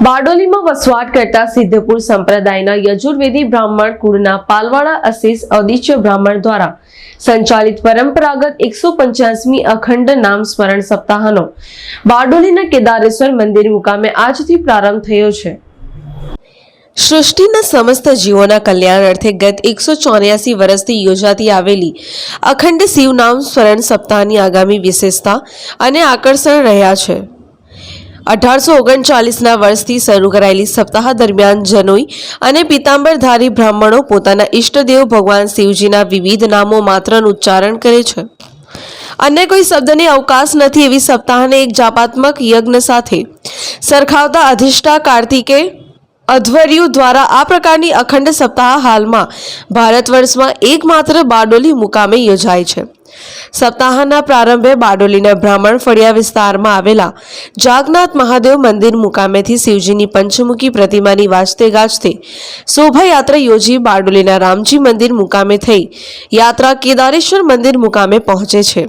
બારડોલીમાં વસવાટ કરતા સિદ્ધપુર સંપ્રદાયના યજુર્વેદી બ્રાહ્મણ કુળના પાલવાડા અશીષ અદિત્ય બ્રાહ્મણ દ્વારા સંચાલિત પરંપરાગત એકસો પંચ્યાસમી અખંડ નામ સ્મરણ સપ્તાહનો બારડોલીના કેદારેશ્વર મંદિર મુકામે આજથી પ્રારંભ થયો છે. સૃષ્ટિના સમસ્ત જીવોના કલ્યાણ અર્થે ગત એકસો ચોર્યાસી વર્ષથી યોજાતી આવેલી અખંડ શિવનામ સ્મરણ સપ્તાહની આગામી વિશેષતા અને આકર્ષણ રહ્યા છે. અઢારસો ઓગણચાલીસના વર્ષથી શરૂ કરાયેલી સપ્તાહ દરમિયાન જનોઈ અને પિતાંબરધારી બ્રાહ્મણો પોતાના ઈષ્ટદેવ ભગવાન શિવજીના વિવિધ નામો માત્રનું ઉચ્ચારણ કરે છે. અન્ય કોઈ શબ્દને અવકાશ નથી એવી સપ્તાહને એક જાપાત્મક યજ્ઞ સાથે સરખાવતા અધિષ્ઠા કાર્તિકે અધ્વર્યુ દ્વારા આ પ્રકારની અખંડ સપ્તાહ હાલમાં ભારત વર્ષમાં એકમાત્ર બારડોલી મુકામે યોજાય છે. સપ્તાહના પ્રારંભે બારડોલીના બ્રાહ્મણ ફળિયા વિસ્તારમાં આવેલા જાગનાથ મહાદેવ મંદિર મુકામેથી શિવજીની પંચમુખી પ્રતિમાની વાજતે ગાજતે શોભાયાત્રા યોજી બારડોલીના રામજી મંદિર મુકામે થઈ. યાત્રા કેદારેશ્વર મંદિર મુકામે પહોંચે છે.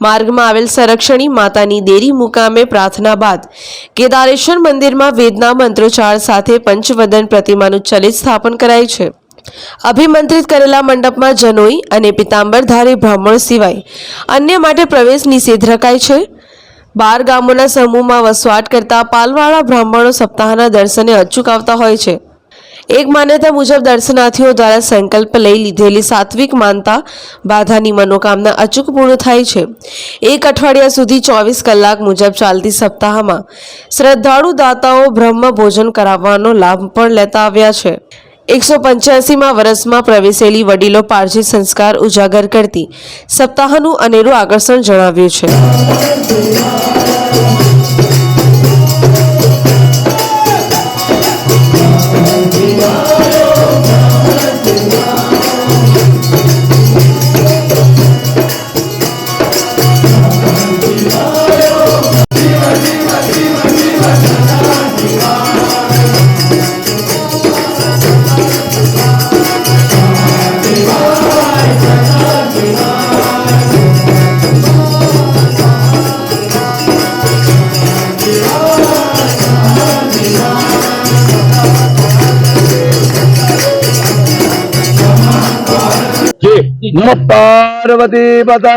માર્ગમાં આવેલ સંરક્ષણી માતાની દેરી મુકામે પ્રાર્થના બાદ કેદારેશ્વર મંદિરમાં વેદના મંત્રોચ્ચાર સાથે પંચવદન પ્રતિમાનું ચલિત સ્થાપન કરાય છે. અભિમંત્રિત કરેલા મંડપમાં જનોઈ અને પિતાંબરધારી બ્રાહ્મણ સિવાય અન્ય માટે પ્રવેશ નિષેધ રખાય છે. બાર ગામોના સમૂહમાં વસવાટ કરતા પાલવાળા બ્રાહ્મણો સપ્તાહના દર્શને અચૂક આવતા હોય છે. એક માન્યતા મુજબ દર્શનાર્થીઓ દ્વારા સંકલ્પ લઈ લીધેલી સાત્વિક માનતા બાધાની મનોકામના અચૂક પૂર્ણ થાય છે. એક અઠવાડિયા સુધી ચોવીસ કલાક મુજબ ચાલતી સપ્તાહમાં શ્રદ્ધાળુ દાતાઓ બ્રહ્મ ભોજન કરાવવાનો લાભ પણ લેતા આવ્યા છે. એકસો પંચ્યાસીમાં વર્ષમાં પ્રવેશેલી વડીલો પારજી સંસ્કાર ઉજાગર કરતી સપ્તાહનું અનેરું આકર્ષણ જણાવ્યું છે. નમ પાર્વતી પતય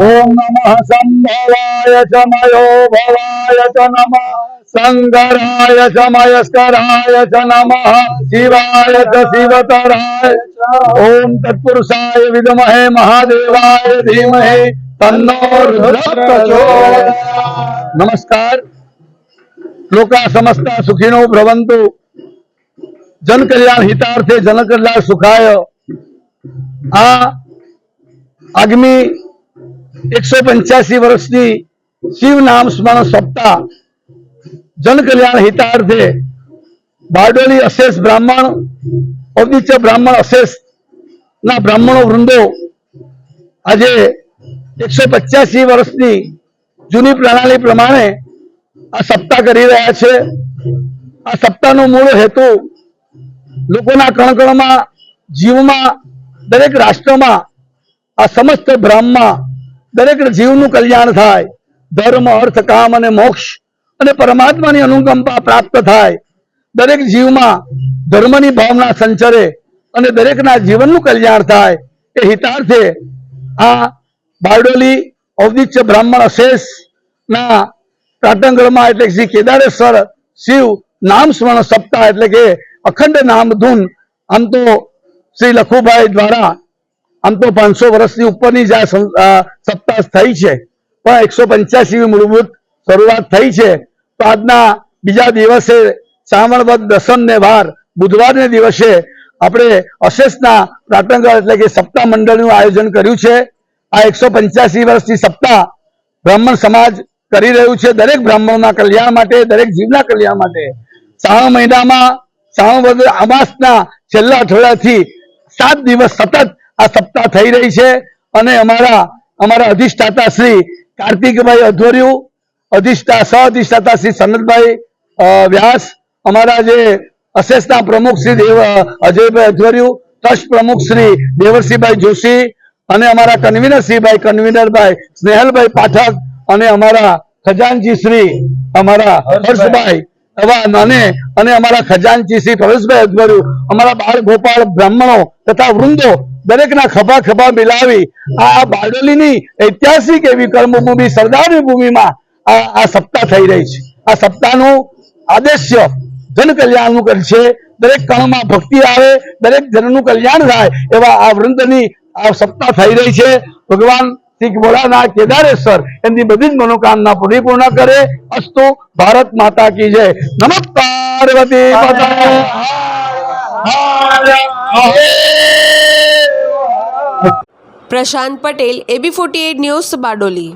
ઓમ નમઃ સંભવાય ચ મયો ભવાય ચ નમઃ શંકરાય ચ મયસ્કરાય ચ નમઃ શિવાય ચ શિવતરાય ઓમ તત્પુરુષાય વિદમહે મહાદેવાય ધીમહે નમસ્કાર લોકા સમસ્તા સુખીનો ભ્રવંતુ જન કલ્યાણ હિતાર્થે જન કલ્યાણ સુખાય. આ આગામી એકસો પંચ્યાસી વર્ષની શિવ નામ સ્મરણ સપ્તાહ જન કલ્યાણ હિતાર્થે બારડોલી અશેષ બ્રાહ્મણ, ઔદિત્ય બ્રાહ્મણ અશેષ ના બ્રાહ્મણો વૃંદો આજે એકસો પચાસી વર્ષની જૂની પ્રણાલી પ્રમાણે આ સપ્તાહ કરી રહ્યા છે. આ સપ્તાહનો મૂળ હેતુ લોકોના કણકણમાં, જીવમાં, દરેક રાષ્ટ્રમાં, આ સમસ્ત બ્રહ્મમાં દરેક જીવનું કલ્યાણ થાય. ધર્મ, અર્થ, કામ અને મોક્ષ અને પરમાત્માની અનુકંપા પ્રાપ્ત થાય. દરેક જીવમાં ધર્મની ભાવના સંચરે અને દરેકના જીવનનું કલ્યાણ થાય. એ હિતાર્થે આ બારડોલી ઔદિત્ય બ્રાહ્મણ અશેષ ના પ્રાટંગણમાં એટલે શ્રી કેદારેશ્વર શિવ નામ સ્મરણ સપ્તાહ એટલે કે અખંડ નામ ધૂન આમ તો શ્રી લખુભાઈ દ્વારા આમ તો પાંચસો વર્ષની ઉપરની જ આ સં- સપ્તાહ થઈ છે. પણ એકસો પંચ્યાસી મૂળભૂત શરૂઆત થઈ છે. તો આજના બીજા દિવસે શ્રાવણ વદ દસમ ને વાર, બુધવારને દિવસે આપણે અશેષના પ્રાટંગણ એટલે કે સપ્તાહ મંડળનું આયોજન કર્યું છે. આ એકસો પંચ્યાસી વર્ષની સપ્તાહ બ્રાહ્મણ સમાજ કરી રહ્યું છે. દરેક બ્રાહ્મણોના કલ્યાણ માટે, દરેક જીવના કલ્યાણ માટે. શ્રાવણ મહિનામાં શ્રાવણ અમાસના છેલ્લા અઠવાડિયાથી સાત દિવસ સતત આ સપ્તાહ થઈ રહી છે અને અમારા અમારા અધિષ્ઠાતા શ્રી કાર્તિકભાઈ અધ્વર્યુ અધિષ્ઠા સહ અધિષ્ઠાતા શ્રી સનતભાઈ વ્યાસ અમારા જે અસેસના પ્રમુખ શ્રી દેવ અજયભાઈ અધ્વર્યુ ટ્રસ્ટ પ્રમુખ શ્રી દેવરસિંહભાઈ જોશી અને અમારા કન્વીનરશ્રીભાઈ કન્વીનરભાઈ સ્નેહલભાઈ પાઠક અને અમારા ખજાનજી શ્રી અમારા હર્ષભાઈ એવા નાને અને અમારા ખજાનચી શ્રી પરેશભાઈ અજગરું અમારા બાળ ગોપાળ બ્રાહ્મણો તથા વૃંદો દરેકના ખભા ખભા મિલાવી આ બારડોલીની ઐતિહાસિક એવી કર્મભૂમિ, સરદારની ભૂમિમાં આ આ સપ્તાહ થઈ રહી છે. આ સપ્તાહનું આદેશ્ય જન કલ્યાણનું કરશે દરેક કણમાં ભક્તિ આવે, દરેક જનનું કલ્યાણ થાય એવા આ વૃંદની આ સપ્તાહ થઈ રહી છે. ભગવાન શ્રી ભોળાનાથ કેદારેશ્વર એમની બધી જ મનોકામના પૂર્ણ કરે. અસ્તુ ભારત માતા કી જય. નમઃ Parvati Prashant Patel AB forty news Bardoli.